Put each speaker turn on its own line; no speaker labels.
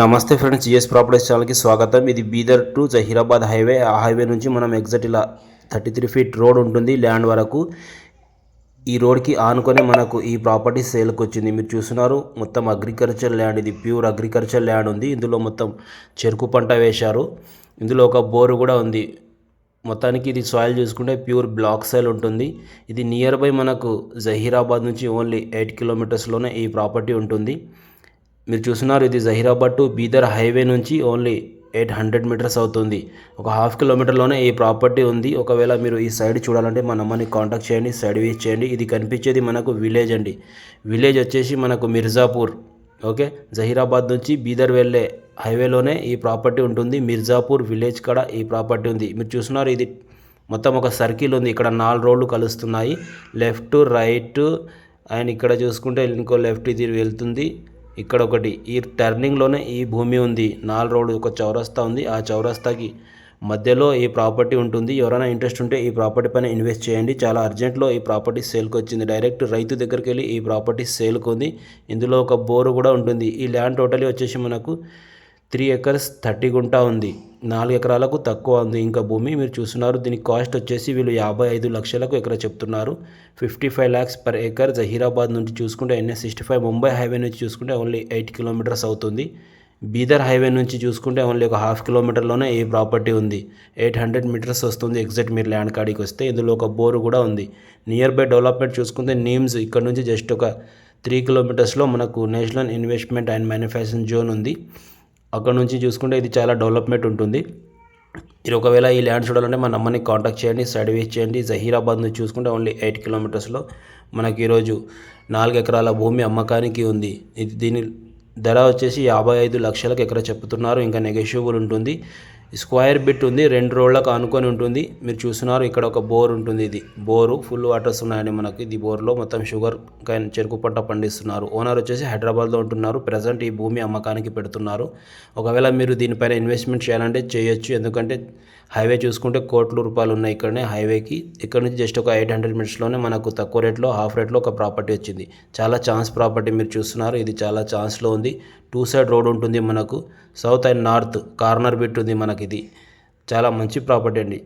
నమస్తే friends GS properties ఛానల్కి స్వాగతం. ఇది బీదర్ టు జహీరాబాద్ హైవే. ఆ హైవే నుంచి మనం ఎగ్జాక్ట్ ఇలా థర్టీ త్రీ ఫీట్ రోడ్ ఉంటుంది ల్యాండ్ వరకు. ఈ రోడ్కి ఆనుకొని మనకు ఈ ప్రాపర్టీ సేల్కి వచ్చింది. మీరు చూస్తున్నారు మొత్తం అగ్రికల్చర్ ల్యాండ్ ఇది. ప్యూర్ అగ్రికల్చర్ ల్యాండ్ ఉంది. ఇందులో మొత్తం చెరుకు పంట వేశారు. ఇందులో ఒక బోరు కూడా ఉంది. మొత్తానికి ఇది సాయిల్ చూసుకుంటే ప్యూర్ బ్లాక్ సాయిల్ ఉంటుంది. ఇది నియర్ బై మనకు జహీరాబాద్ నుంచి ఓన్లీ ఎయిట్ కిలోమీటర్స్లోనే ఈ ప్రాపర్టీ ఉంటుంది. మీరు చూస్తున్నారు ఇది జహీరాబాద్ టు బీదర్ హైవే నుంచి ఓన్లీ ఎయిట్ హండ్రెడ్ మీటర్స్ అవుతుంది. ఒక హాఫ్ కిలోమీటర్లోనే ఈ ప్రాపర్టీ ఉంది. ఒకవేళ మీరు ఈ సైడ్ చూడాలంటే మా నమ్మని కాంటాక్ట్ చేయండి సైడ్ విజిట్ చేయండి. ఇది కనిపించేది మనకు విలేజ్ అండి. విలేజ్ వచ్చేసి మనకు మిర్జాపూర్ ఓకే? జహీరాబాద్ నుంచి బీదర్ వెళ్ళే హైవేలోనే ఈ ప్రాపర్టీ ఉంటుంది. మిర్జాపూర్ విలేజ్ కాడ ఈ ప్రాపర్టీ ఉంది. మీరు చూస్తున్నారు ఇది మొత్తం ఒక సర్కిల్ ఉంది. ఇక్కడ నాలుగు రోడ్లు కలుస్తున్నాయి. లెఫ్ట్ రైట్ అండ్ ఇక్కడ చూసుకుంటే ఇంకో లెఫ్ట్ ఇది వెళ్తుంది. ఇక్కడ ఒకటి ఈ టర్నింగ్లోనే ఈ భూమి ఉంది. నాలుగు రోడ్డు ఒక చౌరస్తా ఉంది. ఆ చౌరస్తాకి మధ్యలో ఈ ప్రాపర్టీ ఉంటుంది. ఎవరైనా ఇంట్రెస్ట్ ఉంటే ఈ ప్రాపర్టీ పైన ఇన్వెస్ట్ చేయండి. చాలా అర్జెంట్లో ఈ ప్రాపర్టీ సేల్కి వచ్చింది డైరెక్ట్ రైతు దగ్గరికి వెళ్ళి ఈ ప్రాపర్టీ సేల్కి ఉంది ఇందులో ఒక బోరు కూడా ఉంటుంది. ఈ ల్యాండ్ టోటలీ వచ్చేసి మనకు త్రీ ఎకర్స్ థర్టీ గుంటా ఉంది. నాలుగు ఎకరాలకు తక్కువ ఉంది. ఇంకా భూమి మీరు చూస్తున్నారు. దీని కాస్ట్ వచ్చేసి వీళ్ళు యాభై ఐదు లక్షలకు ఎకరా చెప్తున్నారు. Fifty five lakhs per acre Zaheerabad నుంచి చూసుకుంటే NH sixty five Mumbai highway నుంచి చూసుకుంటే ఓన్లీ ఎయిట్ కిలోమీటర్స్ అవుతుంది. బీదర్ హైవే నుంచి చూసుకుంటే ఓన్లీ ఒక హాఫ్ కిలోమీటర్లోనే ఈ ప్రాపర్టీ ఉంది. ఎయిట్ హండ్రెడ్ మీటర్స్ వస్తుంది ఎగ్జాక్ట్ మీరు ల్యాండ్ కాడికి వస్తే. ఇందులో ఒక బోరు కూడా ఉంది. నియర్ బై డెవలప్మెంట్ చూసుకుంటే నీమ్స్ ఇక్కడ నుంచి జస్ట్ ఒక త్రీ కిలోమీటర్స్లో మనకు national investment and manufacturing zone ఉంది. అక్కడ నుంచి చూసుకుంటే ఇది చాలా డెవలప్మెంట్ ఉంటుంది. మీరు ఒకవేళ ఈ ల్యాండ్ చూడాలంటే మన అమ్మని కాంటాక్ట్ చేయండి సైడ్ వేస్ చేయండి. జహీరాబాద్ నుంచి చూసుకుంటే ఓన్లీ ఎయిట్ కిలోమీటర్స్లో మనకి ఈరోజు నాలుగు ఎకరాల భూమి అమ్మకానికి ఉంది. ఇది దీని ధర వచ్చేసి యాభై ఐదు లక్షలకు ఎకరా చెప్తున్నారు. ఇంకా నెగోషియబుల్ ఉంటుంది. స్క్వేర్ బిట్ ఉంది రెండు రోడ్లకు ఆనుకొని ఉంటుంది. మీరు చూస్తున్నారు ఇక్కడ ఒక బోర్ ఉంటుంది ఇది. బోరు ఫుల్ వాటర్స్ ఉన్నాయండి మనకి. ఇది బోర్లో మొత్తం షుగర్ కాయన్ చెరుకు పంట పండిస్తున్నారు. ఓనర్ వచ్చేసి హైదరాబాద్లో ఉంటున్నారు. ప్రజెంట్ ఈ భూమి అమ్మకానికి పెడుతున్నారు. ఒకవేళ మీరు దీనిపైన ఇన్వెస్ట్మెంట్ చేయాలంటే చేయొచ్చు. ఎందుకంటే హైవే చూసుకుంటే కోట్ల రూపాయలు ఉన్నాయి ఇక్కడనే హైవేకి. ఇక్కడ నుంచి జస్ట్ ఒక ఎయిట్ హండ్రెడ్ మినిట్స్లోనే మనకు తక్కువ రేట్లో హాఫ్ రేట్లో ఒక ప్రాపర్టీ వచ్చింది. చాలా ఛాన్స్ ప్రాపర్టీ మీరు చూస్తున్నారు. ఇది చాలా ఛాన్స్లో ఉంది. టూ సైడ్ రోడ్ ఉంటుంది మనకు. South and north corner bit ఉంది మనకి ఇది చాలా మంచి ప్రాపర్టీ అండి.